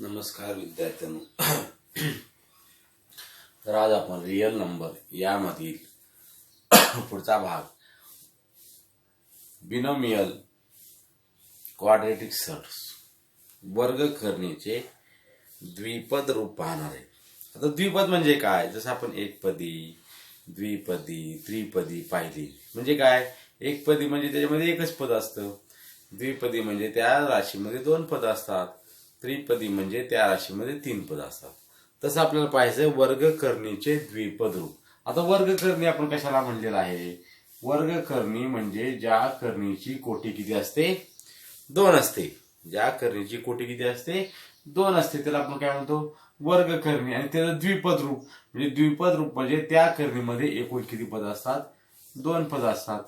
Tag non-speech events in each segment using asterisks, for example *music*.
नमस्कार विद्यार्थ्यांनो. *clears throat* तर आज आपण रिअल नंबर यामधील *clears throat* पुढचा भाग बिनोमियल क्वाड्रेटिक सर्ट्स वर्ग करणीचे द्विपद रूप पाहणार आहे. आता द्विपद म्हणजे काय? जसं आपण एकपदी द्विपदी त्रिपदी पाहिली. म्हणजे काय? एकपदी म्हणजे त्याच्यामध्ये एकच पद असतं. द्विपदी म्हणजे त्या राशीमध्ये दोन पद असतात. त्रिपदी म्हणजे त्या राशीमध्ये तीन पद असतात. तसं आपल्याला पाहायचं वर्ग करणीचे द्विपद रूप. आता वर्गकर्णी आपण कशाला म्हणलेलं आहे? वर्गकर्णी म्हणजे ज्या करणीची कोटी किती असते? दोन असते. ज्या करणीची कोटी किती असते? दोन असते. त्याला आपण काय म्हणतो? वर्ग करणी. आणि त्याचं द्विपद रूप. म्हणजे द्विपद रूप म्हणजे त्या करणीमध्ये एकूण किती पद असतात? दोन पद असतात.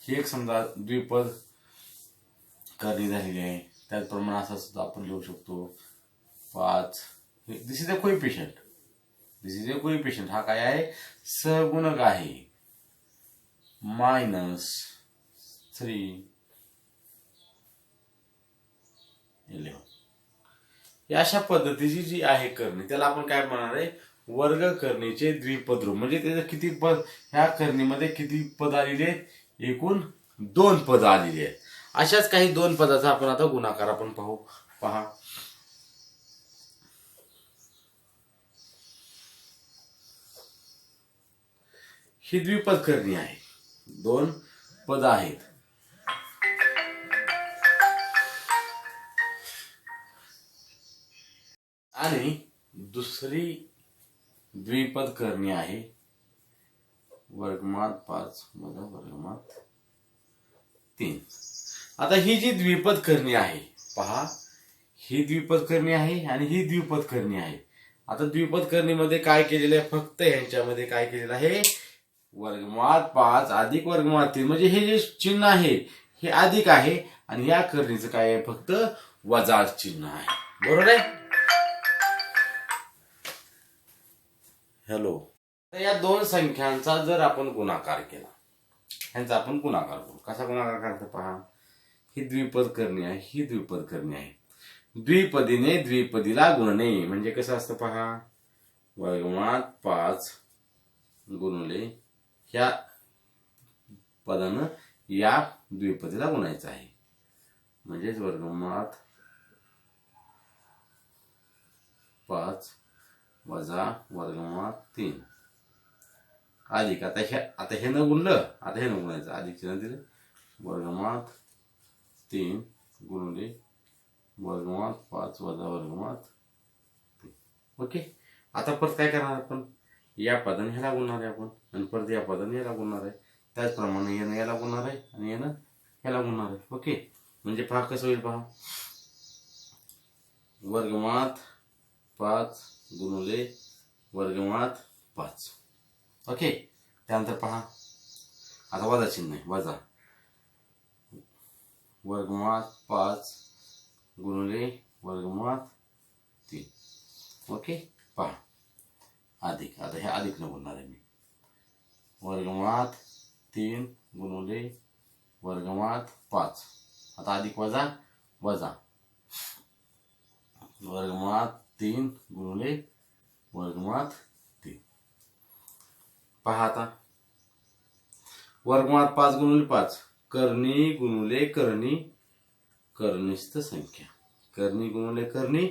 ही एक समजा द्विपद करणी झालेली आहे. त्याचप्रमाणे असं सुद्धा आपण लिहू शकतो. पाच. This is a coefficient this is a patient हा काय आहे? सगुणक आहे. मायनस थ्री इलेव्हन या अशा पद्धतीची जी आहे करणी त्याला आपण काय म्हणणार आहे? वर्ग करणीचे द्विपदरूप. म्हणजे त्याचं किती पद? ह्या करणीमध्ये किती पद आलेले आहेत? एकूण दोन पद आलेली आहेत. अशाच काही दोन पदाचा आपण आता गुणाकार आपण पाहू. पहा. ही द्विपद करणी आहे. दोन पद आहेत. आणि दुसरी द्विपद करणी आहे. वर्गमात पाच वजा वर्गमात तीन. आता ही जी द्विपद करणी आहे पहा ही द्विपद करणी आहे आणि ही द्विपद करणी आहे. आता द्विपद करणीमध्ये काय केलेलं आहे? फक्त ह्यांच्यामध्ये काय केलेलं आहे? वर्गमात पाच अधिक वर्गमात तीन. म्हणजे हे जे चिन्ह आहे हे अधिक आहे आणि या करणीचं काय आहे? फक्त वजा चिन्ह आहे. बरोबर आहे? हॅलो. तर या दोन संख्यांचा जर आपण गुणाकार केला ह्यांचा आपण गुणाकार करू. कसा गुणाकार करायचा पहा? ही द्विपद करणी आहे ही द्विपद करणी आहे. द्विपदीने द्विपदीला गुणणे. म्हणजे कसं असतं पहा? वर्गमात पाच गुणले ह्या पदानं या द्विपदीला गुणायचं आहे. म्हणजेच वर्गमात पाच वजा वर्गमात तीन. अधिक आता हे आता हे न गुणलं? आता हे न गुणायचं. अधिक चिन्ह दिलं. वर्गमात तीन गुणले वर्गमात पाच वजा वर्गमात तीन. ओके? आता परत काय करणार आपण? या पदाने ह्याला गुणणार आहे आपण. आणि परत या पदाने याला गुणणार आहे. त्याचप्रमाणे यानं याला गुणणार आहे आणि यानं ह्याला गुणणार आहे. ओके? म्हणजे पहा कसं होईल पहा. वर्गमात पाच गुणुले वर्गमात पाच. ओके? त्यानंतर पहा. आता वजा चिन्ह आहे. वजा. वर्गमात पाच गुणले वर्गमात तीन. ओके? पहा अधिक. आता हे अधिक न बोलणार आहे मी. वर्गमात तीन गुणले वर्गमात पाच. आता अधिक वजा वजा. वर्गमात तीन गुणले वर्गमात तीन. पहा आता. वर्गमात पाच गुणले पाच. करणी गुणुले करणी कर्निस्थ संख्या. कर्णी गुणुले करणी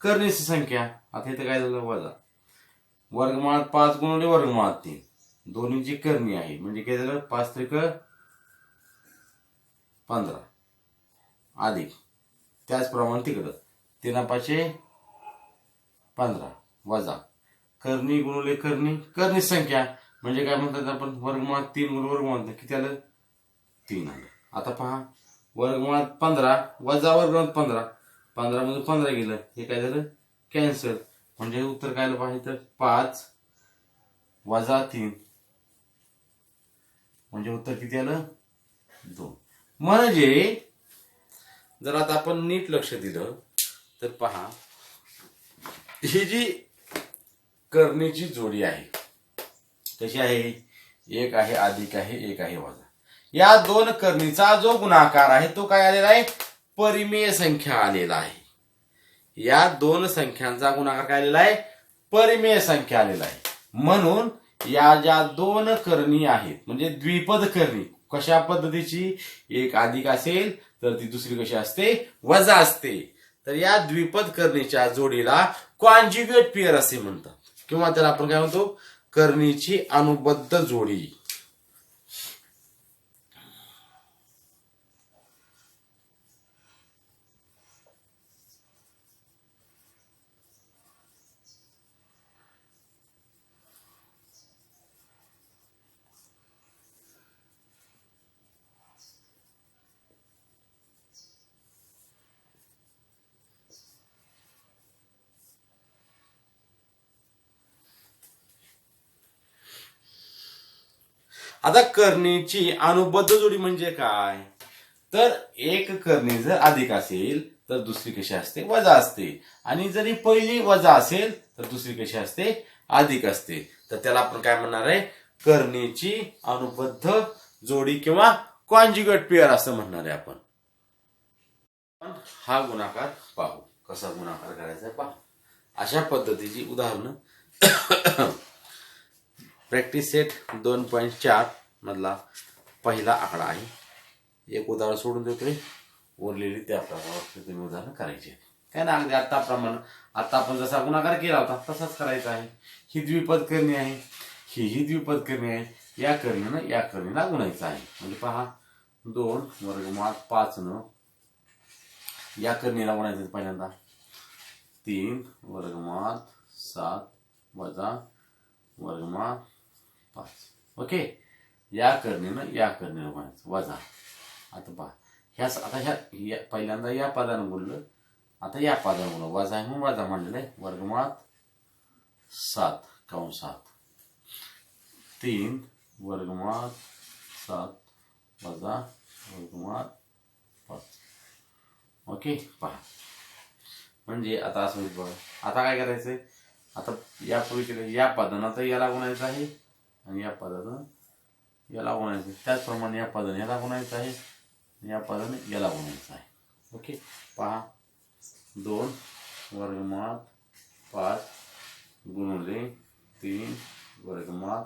कर्निस्थ संख्या. आता इथं काय झालं वजा वर्गमाळात पाच गुणुले वर्गमाळात तीन. दोन्हीची करणी आहे म्हणजे काय झालं? पाच त्रिक पंधरा. अधिक त्याचप्रमाणे तिकडं. तीन पाचशे पंधरा. वजा. करणी गुणुले करणी करणी संख्या. म्हणजे काय म्हणतात आपण? वर्गमात तीन गुण वर्गमात किती आलं? तीन आलं आता पहा वर्गमात पंधरा वजा वर्गमात पंधरा. पंधरा मधून पंधरा गेलं. हे काय झालं? कॅन्सल म्हणजे उत्तर काय पाहिजे तर पाच वजा तीन. म्हणजे उत्तर किती आलं? दोन. म्हणजे जर आता आपण नीट लक्ष दिलं तर पहा ही जी करणीची जोडी आहे कशी आहे? एक आहे अधिक आहे एक आहे वजा. या दोन करणीचा जो गुणाकार आहे तो काय आलेला आहे? परिमेय संख्या आलेला आहे. या दोन संख्यांचा गुणाकार काय आलेला आहे? परिमेय संख्या आलेला आहे. म्हणून या ज्या दोन करणी आहेत म्हणजे द्विपद करणी कशा पद्धतीची? एक अधिक असेल तर ती दुसरी कशी असते? वजा असते. तर या द्विपद करणीच्या जोडीला कॉन्ज्युगेट पेअर असे म्हणतात. किंवा त्याला आपण काय म्हणतो? करणीची अनुबद्ध जोडी. आता करणीची अनुबद्ध जोडी म्हणजे काय? तर एक करणी जर अधिक असेल तर दुसरी कशी असते? वजा असते. आणि जरी पहिली वजा असेल तर दुसरी कशी असते? अधिक असते. तर त्याला आपण काय म्हणणार आहे? करणीची अनुबद्ध जोडी किंवा कॉन्ज्युगेट पेअर असं म्हणणार आहे आपण. हा गुणाकार पाहू. कसा गुणाकार करायचा पाहू. अशा पद्धतीची उदाहरणं प्रॅक्टिस सेट दोन पॉईंट चार मधला पहिला आकडा आहे. एक उदाहरण सोडून देतोय उरलेली त्या प्रकारावर तुम्ही उदाहरण करायचे. काय ना अगदी आत्ताप्रमाणे आता आपण जसा गुणाकार केला होता तसाच करायचा आहे. ही द्विपद करणी आहे. ही ही द्विपद करणी आहे. या करणीनं या करणीला गुणायचं आहे. म्हणजे पहा दोन वर्गमुळात पाच न या करणीला गुणायचं पहिल्यांदा. तीन वर्गमुळात सात वजा वर्गमुळात पाच. ओके या करणेनं या करणेनं गुणायचं वजा. आता पहा. ह्या आता ह्या या पहिल्यांदा या पदानं बोललं. आता या पदानं बोललं. वजा आहे म्हणून वजा म्हणलेलं आहे. वर्गमुळात सात. कंसात तीन. वर्गमुळात सात. वजा वर्गमुळात पाच. ओके पहा. म्हणजे आता असं बघा. आता काय करायचंय? आता यापूर्वी केलं या पदानं तर याला गुणायचं आहे. आणि या पदानं याला गुणायचं आहे. त्याचप्रमाणे या पदाने याला गुणायचं आहे. आणि या पदाने याला गुणायचं आहे. ओके? पहा. दोन वर्गमुळात पाच गुणुले तीन वर्गमुळात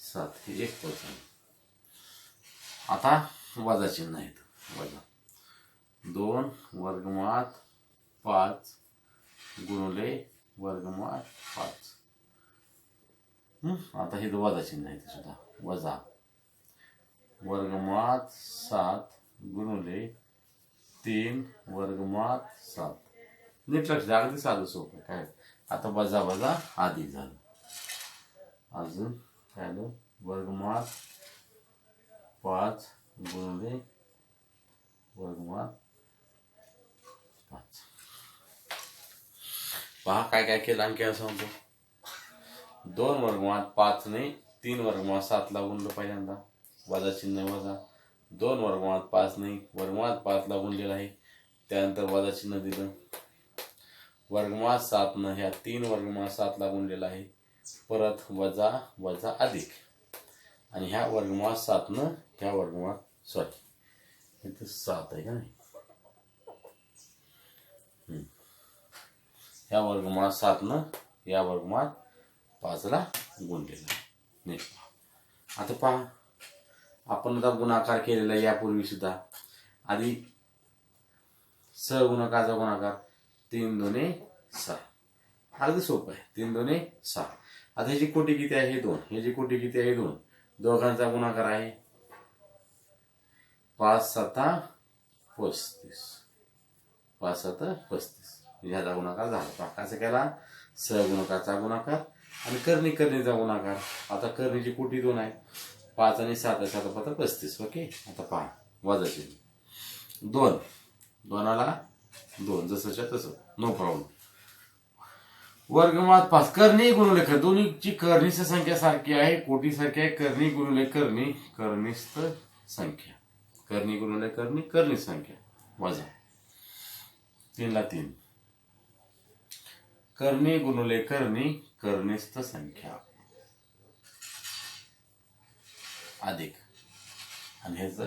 सात. हे एक पद आता वजा चिन्ह आहेत. वजा. दोन वर्गमुळात पाच गुणुले वर्गमुळात पाच. आता हे वजा चिन्ह आहे ते सुद्धा. वजा. वर्गमुळात सात गुणले तीन वर्गमुळात सात. नीट लक्ष द्या अगदी साधं सोपं आहे. काय? आता वजा वजा आधी झालं. अजून काय आलं? वर्गमुळात पाच गुणले वर्गमुळात पाच. पहा काय काय केलं आणखी असं म्हणतो. दोन वर्गमुळात पाच नाही तीन वर्गमुळात सातला गुणलं पहिल्यांदा. वजा चिन्ह वजा. दोन वर्गमुळात पाच नाही वर्गमुळात पाचला गुणलेलं आहे. त्यानंतर वजा चिन्ह दिलं. वर्गमुळात सातनं ह्या तीन वर्गमुळात सातला गुणलेलं आहे. परत वजा वजा अधिक. आणि ह्या वर्गमुळात सातनं ह्या वर्गमुळात सॉरी इथं सात आहे का नाही? ह्या वर्गमुळात सातनं या वर्गमुळात पाचला गुणलेला आहे आता पहा आपण आता गुणाकार केलेला यापूर्वी सुद्धा. आधी सहगुणकाचा गुणाकार तीन दोने सहा. अगदी सोपं आहे. तीन दोने सहा. आता ह्याची कोटी किती आहे हे दोन. ह्याची कोटी किती आहे दोन. दोघांचा गुणाकार आहे पाच सता पस्तीस. पाच सता पस्तीस. ह्याचा गुणाकार झाला. पहा कसं केला? सहगुणकाचा गुणाकार आणि कर्णी करणीचा गुणाकार आता करणीची कोटी दोन आहे. पाच आणि सात सात पाच पस्तीस. ओके? आता पहा. वजाची दोन. दोनाला दोन. जसंच्या तसं. नो प्रॉब्लेम वर्गमुळात पाच. करणी गुणुलेकर दोन्हीची करणीची संख्या सारखी आहे. कोटी सारखी आहे. करणी गुणुले करणी. करणीस्त संख्या. करणी गुणुले करणी करणी संख्या. वजा. तीनला तीन. करणी गुणुले करणी. करणीस्त संख्या. अधिक. आणि ह्याच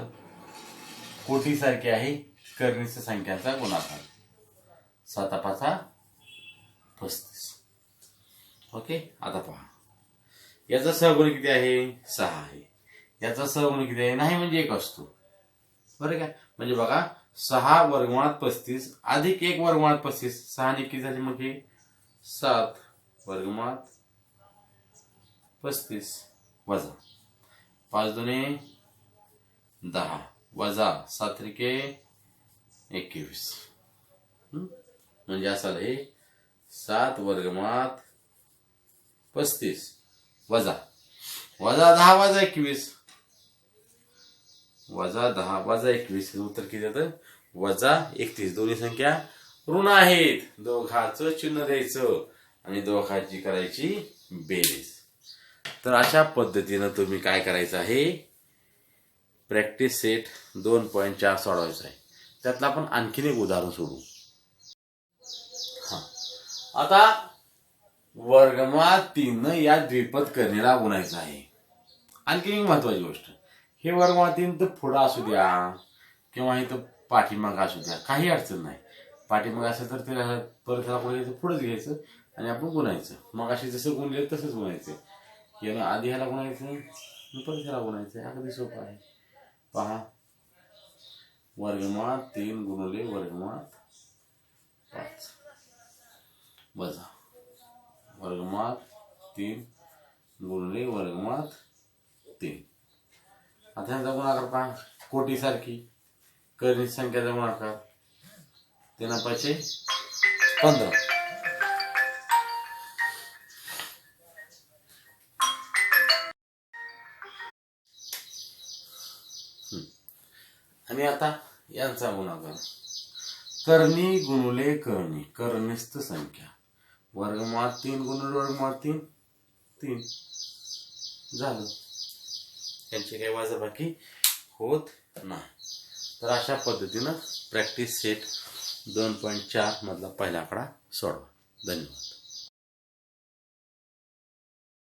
कोटीसारखे आहे करणीस्त संख्याचा गुणाकार. साता पाचा पस्तीस. ओके आता पहा. याचा सहगुण किती आहे? सहा आहे. याचा सहगुण किती आहे? नाही म्हणजे एक असतो. बरं का? म्हणजे बघा सहा वर्गमुळात पस्तीस अधिक एक वर्गमुळात पस्तीस सहा आणि किती झाली म्हणजे सात. वर्गमुळात पस्तीस वजा. पाच दोने दहा वजा सात त्रिके एकवीस म्हणजे असं हे सात वर्गमात पस्तीस वजा. वजा दहा वजा एकवीस. वजा दहा वजा एकवीस उत्तर किती येतं? वजा एकतीस. दोन्ही संख्या ऋण आहेत. दोघाचं चिन्ह द्यायचं. आणि दोघाची करायची बेरीज. तर अशा पद्धतीनं तुम्ही काय करायचं आहे? प्रॅक्टिस सेट दोन पॉईंट चार सोडवायचा आहे. त्यातलं आपण आणखीन एक उदाहरण सोडू. आता वर्गमा तीन या द्विपद करणीला गुणायचं आहे. आणखी एक महत्वाची गोष्ट. हे वर्गमा तीन तर पुढं असू द्या किंवा इथं पाठीमाग असू द्या. काही अडचण नाही. पाठीमाग असेल तर त्याला परत ह्याला पुढे पुढेच घ्यायचं. आणि आपण गुणायचं. मग अशी जसं गुणले तसंच गुणायचं. यानं आधी ह्याला गुणायचं परत ह्याला गुणायचं. अगदी सोपं आहे. पहा. वर्गमात तीन गुणले वर्गमात पाच. वजा वर्गमात तीन गुणले वर्गमात तीन. आता ह्यांचा गुणाकार पहा. कोटीसारखी. करणी संख्याचा गुणाकार तेना पाचशे पंधरा. आणि आता यांचा गुणाकार. कर्णी गुणुले करणी कर्णिस्थ संख्या. वर्गमात तीन गुणुले वर्गमात तीन तीन. झालं. त्यांची काही वाजाबाकी होत नाही. तर अशा पद्धतीनं प्रॅक्टिस सेट दोन पॉईंट चार मधला पहिला आकडा सोडवा. धन्यवाद.